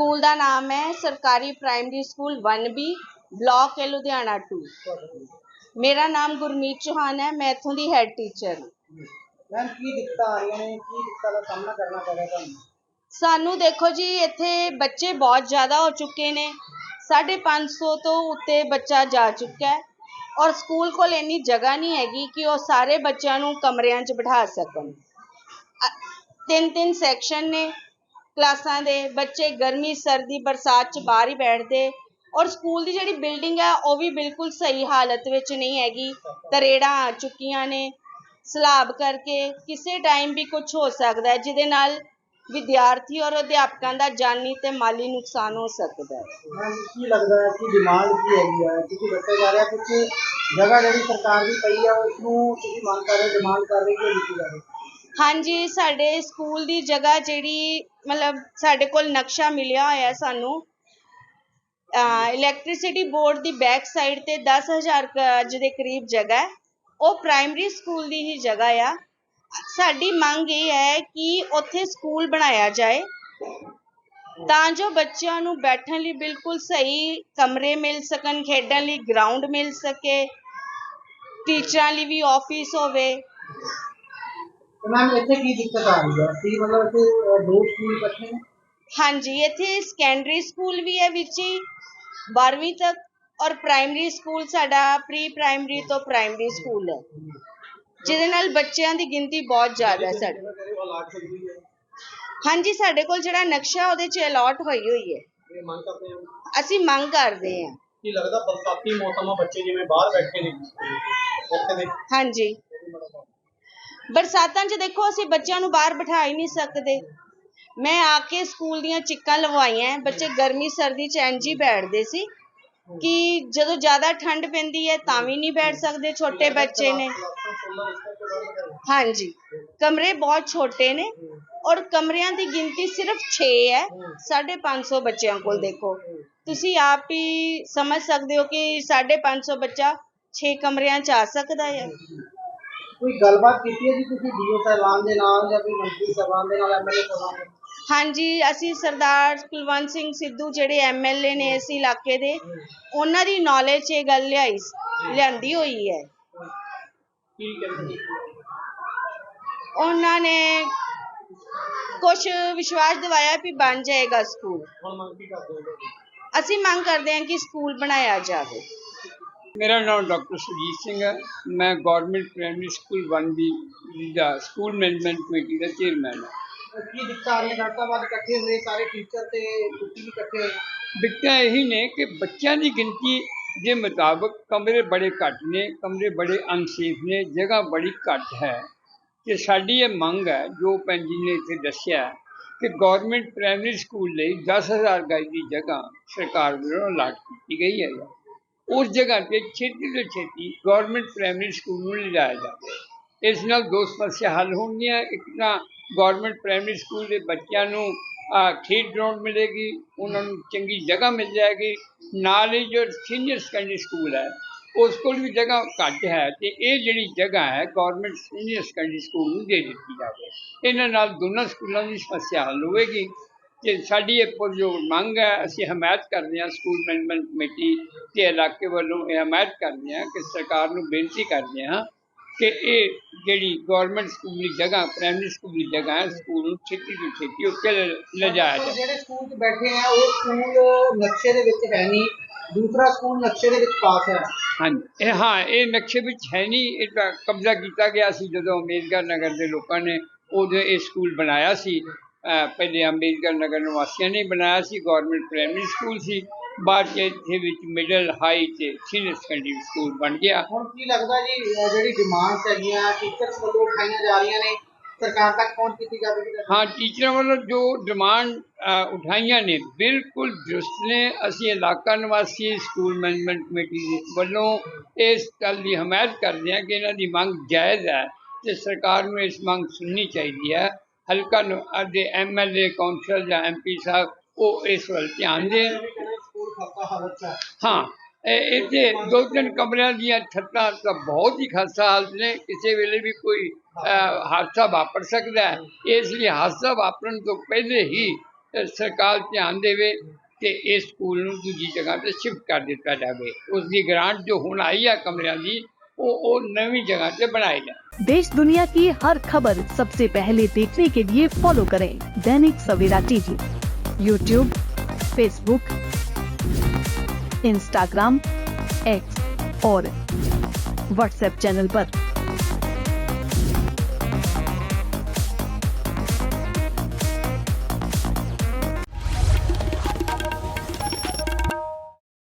ਦਾ ਨਾਮ ਹੈ ਸਰਕਾਰੀ ਪ੍ਰਾਇਮਰੀ ਸਕੂਲ 1B ਬਲਾਕ ਹੈ ਲੁਧਿਆਣਾ 2 ਮੇਰਾ ਨਾਮ ਗੁਰਮੀਤ ਚੌਹਾਨ ਹੈ ਮੈਂ ਇੱਥੋਂ ਦੀ ਹੈੱਡ ਟੀਚਰ ਹਾਂ। ਮੈਮ ਕੀ ਦਿੱਕਤਾਂ ਆ ਰਹੀਆਂ ਨੇ? ਕੀ ਦਿੱਕਤਾਂ ਦਾ ਸਾਹਮਣਾ ਕਰਨਾ ਪੈ ਰਿਹਾ ਤੁਹਾਨੂੰ? ਸਾਨੂੰ ਦੇਖੋ ਜੀ ਇੱਥੇ ਬੱਚੇ ਬਹੁਤ ਜ਼ਿਆਦਾ ਹੋ ਚੁੱਕੇ ਨੇ। 550 ਤੋਂ ਉੱਤੇ ਬੱਚਾ ਜਾ ਚੁੱਕਾ ਹੈ। ਔਰ ਸਕੂਲ ਕੋਲ ਇੰਨੀ ਜਗ੍ਹਾ ਨਹੀਂ ਹੈਗੀ ਕਿ ਉਹ ਸਾਰੇ ਬੱਚਿਆਂ ਨੂੰ ਕਮਰਿਆਂ 'ਚ ਬਿਠਾ ਸਕਣ। ਤਿੰਨ ਤਿੰਨ ਸੈਕਸ਼ਨ ਨੇ। ਕਲਾਸਾਂ ਦੇ ਬੱਚੇ ਗਰਮੀ, ਸਰਦੀ, ਬਰਸਾਤ 'ਚ ਬਾਹਰ ਹੀ ਬੈਠਦੇ। ਔਰ ਸਕੂਲ ਦੀ ਜਿਹੜੀ ਬਿਲਡਿੰਗ ਹੈ ਉਹ ਵੀ ਬਿਲਕੁਲ ਸਹੀ ਹਾਲਤ ਵਿੱਚ ਨਹੀਂ ਹੈਗੀ। ਤਰੇੜਾਂ ਆ ਚੁੱਕੀਆਂ ਨੇ। ਸਲਾਬ ਕਰਕੇ ਕਿਸੇ ਟਾਈਮ ਵੀ ਕੁਝ ਹੋ ਸਕਦਾ ਹੈ, ਜਿਹਦੇ ਨਾਲ ਵਿਦਿਆਰਥੀ ਔਰ ਅਧਿਆਪਕਾਂ ਦਾ ਜਾਨੀ ਤੇ ਮਾਲੀ ਨੁਕਸਾਨ ਹੋ ਸਕਦਾ ਹੈ। ਮੈਮ, ਕੀ ਲੱਗਦਾ ਹੈ ਕਿ ਡਿਮਾਂਡ ਕੀ ਹੈਗੀ ਹੈ? ਕਿਉਂਕਿ ਦੱਸਿਆ ਜਾ ਰਿਹਾ ਕੁਝ ਜਗ੍ਹਾ ਜਿਹੜੀ ਸਰਕਾਰ ਦੀ ਪਈ ਆ ਉਸ ਨੂੰ ਤੁਸੀਂ ਮੰਗ ਕਰ ਰਹੇ ਡਿਮਾਂਡ ਕਰ ਰਹੇ ਕਿ ਦਿੱਤੀ ਜਾਵੇ ਹਾਂਜੀ, ਸਾਡੇ ਸਕੂਲ ਦੀ ਜਗ੍ਹਾ ਜਿਹੜੀ ਮਤਲਬ ਸਾਡੇ ਕੋਲ ਨਕਸ਼ਾ ਮਿਲਿਆ ਹੋਇਆ ਸਾਨੂੰ ਇਲੈਕਟ੍ਰਿਸਿਟੀ ਬੋਰਡ ਦੀ ਬੈਕ ਸਾਈਡ ਤੇ 10000 ਗਜ ਦੇ ਕਰੀਬ ਜਗ੍ਹਾ ਹੈ। ਉਹ ਪ੍ਰਾਇਮਰੀ ਸਕੂਲ ਦੀ ਹੀ ਜਗ੍ਹਾ ਆ। ਸਾਡੀ ਮੰਗ ਇਹ ਹੈ ਕਿ ਉੱਥੇ ਸਕੂਲ ਬਣਾਇਆ ਜਾਏ, ਤਾਂ ਜੋ ਬੱਚਿਆਂ ਨੂੰ ਬੈਠਣ ਲਈ ਬਿਲਕੁਲ ਸਹੀ ਕਮਰੇ ਮਿਲ ਸਕਣ, ਖੇਡਣ ਲਈ ਗਰਾਊਂਡ ਮਿਲ ਸਕੇ ਟੀਚਰਾਂ ਲਈ ਵੀ ਆਫਿਸ ਹੋਵੇ। ਤੇ ਮੈਮ ਇੱਥੇ ਕੀ ਦਿੱਕਤ ਆ ਰਹੀ ਹੈ? ਕੀ ਮਤਲਬ ਇੱਥੇ ਅਹ, ਦੋ ਸਕੂਲ ਇਕੱਠੇ ਨੇ? ਹਾਂਜੀ ਇੱਥੇ ਸੈਕੰਡਰੀ ਸਕੂਲ ਵੀ ਹੈ ਵਿੱਚ ਹੀ 12ਵੀਂ ਤੱਕ ਔਰ ਪ੍ਰਾਇਮਰੀ ਸਕੂਲ ਸਾਡਾ ਪ੍ਰੀ ਪ੍ਰਾਇਮਰੀ ਤੋਂ ਪ੍ਰਾਇਮਰੀ ਸਕੂਲ ਹੈ। ਜਿਹਦੇ ਨਾਲ ਬੱਚਿਆਂ ਦੀ ਗਿਣਤੀ ਬਹੁਤ ਜ਼ਿਆਦਾ ਹੈ ਸਾਡੇ। ਹਾਂਜੀ ਸਾਡੇ ਕੋਲ ਜਿਹੜਾ ਨਕਸ਼ਾ ਉਹਦੇ 'ਚ ਅਲਾਟ ਹੋਈ ਹੋਈ ਹੈ। ਇਹ ਮੰਗ ਕਰਦੇ ਹਾਂ? ਅਸੀਂ ਮੰਗ ਕਰਦੇ ਹਾਂ। ਕੀ ਲੱਗਦਾ ਬਰਸਾਤੀ ਮੌਸਮ ਆ ਬੱਚੇ ਜਿਵੇਂ ਬਾਹਰ ਬੈਠੇ ਨੇ? ਇੱਥੇ ਦੇ ਹਾਂਜੀ। ਬਰਸਾਤਾਂ 'ਚ ਦੇਖੋ, ਅਸੀਂ ਬੱਚਿਆਂ ਨੂੰ ਬਾਹਰ ਬਿਠਾ ਹੀ ਨਹੀਂ ਸਕਦੇ। ਮੈਂ ਆ ਕੇ ਸਕੂਲ ਦੀਆਂ ਚਿੱਕਾਂ ਲਵਾਈਆਂ, ਬੱਚੇ ਗਰਮੀ, ਸਰਦੀ 'ਚ ਇੰਝ ਹੀ ਬੈਠਦੇ ਸੀ ਕਿ ਜਦੋਂ ਜ਼ਿਆਦਾ ਠੰਡ ਪੈਂਦੀ ਹੈ ਤਾਂ ਵੀ ਨਹੀਂ ਬੈਠ ਸਕਦੇ ਛੋਟੇ ਬੱਚੇ ਨੇ। ਹਾਂਜੀ, ਕਮਰੇ ਬਹੁਤ ਛੋਟੇ ਨੇ ਔਰ ਕਮਰਿਆਂ ਦੀ ਗਿਣਤੀ ਸਿਰਫ 6 ਹੈ 550 ਬੱਚਿਆਂ ਕੋਲ ਦੇਖੋ। ਤੁਸੀਂ ਆਪ ਹੀ ਸਮਝ ਸਕਦੇ ਹੋ ਕਿ 550 ਬੱਚਾ 6 ਕਮਰਿਆਂ 'ਚ ਆ ਸਕਦਾ ਹੈ। ਕੋਈ ਗੱਲਬਾਤ ਕੀਤੀ ਹੈ ਜੀ ਤੁਸੀਂ ਡੀਓ ਸਾਹਿਬਾਨ ਦੇ ਨਾਲ ਜਾਂ ਕੋਈ ਮੰਤਰੀ ਸਾਹਿਬਾਨ ਦੇ ਨਾਲ ਐਮਐਲਏ ਸਾਹਿਬਾਨ ਦੇ ਨਾਲ? ਹਾਂਜੀ ਅਸੀਂ ਸਰਦਾਰ ਕੁਲਵੰਤ ਸਿੰਘ ਸਿੱਧੂ ਜਿਹੜੇ ਐਮਐਲਏ ਨੇ ਇਸ ਇਲਾਕੇ ਦੇ ਉਹਨਾਂ ਦੀ ਨੌਲੇਜ 'ਚ ਇਹ ਗੱਲ ਲਿਆਈ ਲਿਆਂਦੀ ਹੋਈ ਹੈ। ਕੀ ਕਹਿੰਦੇ ਉਹਨਾਂ ਨੇ ਕੁਝ ਵਿਸ਼ਵਾਸ ਦਿਵਾਇਆ ਵੀ ਬਣ ਜਾਏਗਾ ਸਕੂਲ। ਹੁਣ ਮੰਗ ਕੀ ਕਰਦੇ ਹੋ? ਅਸੀਂ ਮੰਗ ਕਰਦੇ ਹਾਂ ਕਿ ਸਕੂਲ ਬਣਾਇਆ ਜਾਵੇ। ਮੇਰਾ ਨਾਮ ਡਾਕਟਰ ਸੁਜੀਤ ਸਿੰਘ ਹੈ। ਮੈਂ ਗਵਰਨਮੈਂਟ ਪ੍ਰਾਇਮਰੀ ਸਕੂਲ 1 ਦੀ ਦਾ ਸਕੂਲ ਮੈਨੇਜਮੈਂਟ ਕਮੇਟੀ ਦਾ ਚੇਅਰਮੈਨ ਹਾਂ। ਕੀ ਦਿੱਕਤਾਂ ਆ ਰਹੀਆਂ? ਡਾਕਟਰ ਅੱਜ ਇਕੱਠੇ ਹੋਏ ਸਾਰੇ ਟੀਚਰ ਤੇ ਛੁੱਟੀ ਵੀ ਇਕੱਠੇ ਹੋਏ ਦਿੱਕਤਾਂ ਇਹੀ ਨੇ ਕਿ ਬੱਚਿਆਂ ਦੀ ਗਿਣਤੀ ਦੇ ਮੁਤਾਬਕ ਕਮਰੇ ਬੜੇ ਘੱਟ ਨੇ ਕਮਰੇ ਬੜੇ ਅਨਸੇਫ ਨੇ ਜਗ੍ਹਾ ਬੜੀ ਘੱਟ ਹੈ। ਕਿ ਸਾਡੀ ਇਹ ਮੰਗ ਹੈ ਜੋ ਭੈਣ ਜੀ ਨੇ ਇੱਥੇ ਦੱਸਿਆ ਕਿ ਗਵਰਨਮੈਂਟ ਪ੍ਰਾਇਮਰੀ ਸਕੂਲ ਲਈ 10000 ਗਜ ਦੀ ਜਗ੍ਹਾ ਸਰਕਾਰ ਵੱਲੋਂ ਅਲਾਟ ਕੀਤੀ ਗਈ ਹੈ। ਉਸ ਜਗ੍ਹਾ ਤੇ ਛੇਤੀ ਤੋਂ ਛੇਤੀ ਗਵਰਨਮੈਂਟ ਪ੍ਰਾਇਮਰੀ ਸਕੂਲ ਨੂੰ ਲਿਜਾਇਆ ਜਾਵੇ। ਇਸ ਨਾਲ ਦੋ ਸਮੱਸਿਆ ਹੱਲ ਹੋਣਗੀਆਂ। ਇੱਕ ਤਾਂ ਗਵਰਨਮੈਂਟ ਪ੍ਰਾਇਮਰੀ ਸਕੂਲ ਦੇ ਬੱਚਿਆਂ ਨੂੰ ਖੇਡ ਗਰਾਊਂਡ ਮਿਲੇਗੀ, ਉਹਨਾਂ ਨੂੰ ਚੰਗੀ ਜਗ੍ਹਾ ਮਿਲ ਜਾਏਗੀ। ਨਾਲ ਹੀ ਜੋ ਸੀਨੀਅਰ ਸੈਕੰਡਰੀ ਸਕੂਲ ਹੈ, ਉਸ ਕੋਲ ਵੀ ਜਗ੍ਹਾ ਘੱਟ ਹੈ ਤੇ ਇਹ ਜਿਹੜੀ ਜਗ੍ਹਾ ਹੈ ਗਵਰਨਮੈਂਟ ਸੀਨੀਅਰ ਸੈਕੰਡਰੀ ਸਕੂਲ ਨੂੰ ਦੇ ਦਿੱਤੀ ਜਾਵੇ। ਇਹਨਾਂ ਨਾਲ ਦੋਨਾਂ ਸਕੂਲਾਂ ਦੀ ਸਮੱਸਿਆ ਹੱਲ ਹੋਵੇਗੀ। ਕਿ ਸਾਡੀ ਇਹ ਪੁਰਜੋਰ ਮੰਗ ਹੈ ਅਸੀਂ ਹਮਾਇਤ ਕਰਦੇ ਹਾਂ ਸਕੂਲ ਮੈਨੇਜਮੈਂਟ ਕਮੇਟੀ ਤੇ ਇਲਾਕੇ ਵੱਲੋਂ ਇਹ ਹਮਾਇਤ ਕਰਦੇ ਹਾਂ ਕਿ ਸਰਕਾਰ ਨੂੰ ਬੇਨਤੀ ਕਰਦੇ ਹਾਂ ਕਿ ਇਹ ਜਿਹੜੀ ਗਵਰਨਮੈਂਟ ਸਕੂਲ ਦੀ ਜਗ੍ਹਾ ਪ੍ਰਾਇਮਰੀ ਸਕੂਲ ਦੀ ਜਗ੍ਹਾ ਹੈ ਸਕੂਲ ਨੂੰ ਛੇਤੀ ਤੋਂ ਛੇਤੀ ਉੱਤੇ ਲ- ਲਿਜਾਇਆ ਜਾਵੇ। ਜਿਹੜੇ ਸਕੂਲ 'ਚ ਬੈਠੇ ਆ ਉਹ ਸਕੂਲ ਨਕਸ਼ੇ ਦੇ ਵਿੱਚ ਹੈ ਨਹੀਂ ਦੂਸਰਾ ਸਕੂਲ ਨਕਸ਼ੇ ਦੇ ਵਿੱਚ ਪਾਸ ਹੈ। ਹਾਂਜੀ। ਇਹ ਹਾਂ ਇਹ ਨਕਸ਼ੇ ਵਿੱਚ ਹੈ ਨਹੀਂ ਇਹ ਤਾਂ ਕਬਜ਼ਾ ਕੀਤਾ ਗਿਆ ਸੀ ਜਦੋਂ ਅੰਬੇਦਕਰ ਨਗਰ ਦੇ ਲੋਕਾਂ ਨੇ ਉਦੋਂ ਇਹ ਸਕੂਲ ਬਣਾਇਆ ਸੀ। ਪਹਿਲੇ ਅੰਬੇਦਕਰ ਨਗਰ ਨਿਵਾਸੀਆਂ ਨੇ ਬਣਾਇਆ ਸੀ ਗਵਰਨਮੈਂਟ ਪ੍ਰਾਇਮਰੀ ਸਕੂਲ ਸੀ। ਬਾਅਦ 'ਚ ਇੱਥੇ ਵਿੱਚ ਮਿਡਲ ਹਾਈ ਤੇ ਸੀਨੀਅਰ ਸੈਕੰਡਰੀ ਸਕੂਲ ਬਣ ਗਿਆ। ਹੁਣ ਕੀ ਲੱਗਦਾ ਜੀ ਜਿਹੜੀ ਡਿਮਾਂਡਸ ਹੈਗੀਆਂ ਟੀਚਰਸ ਵੱਲੋਂ ਉਠਾਈਆਂ ਜਾ ਰਹੀਆਂ ਨੇ ਸਰਕਾਰ ਤੱਕ ਪਹੁੰਚ ਕੀਤੀ ਜਾਵੇਗੀ? ਹਾਂ ਟੀਚਰਾਂ ਵੱਲੋਂ ਜੋ ਡਿਮਾਂਡ ਉਠਾਈਆਂ ਨੇ ਬਿਲਕੁਲ ਦਰੁਸਤ ਨੇ। ਅਸੀਂ ਇਲਾਕਾ ਨਿਵਾਸੀ ਸਕੂਲ ਮੈਨੇਜਮੈਂਟ ਕਮੇਟੀ ਦੇ ਵੱਲੋਂ ਇਸ ਗੱਲ ਦੀ ਹਮਾਇਤ ਕਰਦੇ ਹਾਂ ਕਿ ਇਹਨਾਂ ਦੀ ਮੰਗ ਜਾਇਜ਼ ਹੈ ਤੇ ਸਰਕਾਰ ਨੂੰ ਇਸ ਮੰਗ ਸੁਣਨੀ ਚਾਹੀਦੀ ਹੈ। ਹਲਕਾ ਦੇ ਐਮਐਲਏ ਕੌਂਸਲ ਜਾਂ ਐਮਪੀ ਸਾਹਿਬ, ਉਹ ਇਸ ਵੱਲ ਧਿਆਨ ਦੇਣ ਹਾਂ ਇੱਥੇ ਦੋ ਤਿੰਨ ਕਮਰਿਆਂ ਦੀਆਂ ਛੱਤਾਂ ਤਾਂ ਬਹੁਤ ਹੀ ਖਾਸਾ ਹਾਲਤ ਨੇ। ਕਿਸੇ ਵੇਲੇ ਵੀ ਕੋਈ ਹਾਦਸਾ ਵਾਪਰ ਸਕਦਾ ਹੈ। ਇਸ ਲਈ ਹਾਦਸਾ ਵਾਪਰਨ ਤੋਂ ਪਹਿਲੇ ਹੀ ਸਰਕਾਰ ਧਿਆਨ ਦੇਵੇ ਕਿ ਇਸ ਸਕੂਲ ਨੂੰ ਦੂਜੀ ਜਗ੍ਹਾ ਤੇ ਸ਼ਿਫਟ ਕਰ ਦਿੱਤਾ ਜਾਵੇ। ਉਸ ਦੀ ਗ੍ਰਾਂਟ ਜੋ ਹੁਣ ਆਈ ਹੈ ਕਮਰਿਆਂ ਦੀ वो, वो नवी जगह से बनाएगा देश दुनिया की हर खबर सबसे पहले देखने के लिए फॉलो करें Dainik Savera TV YouTube Facebook Instagram X और व्हाट्सएप चैनल पर।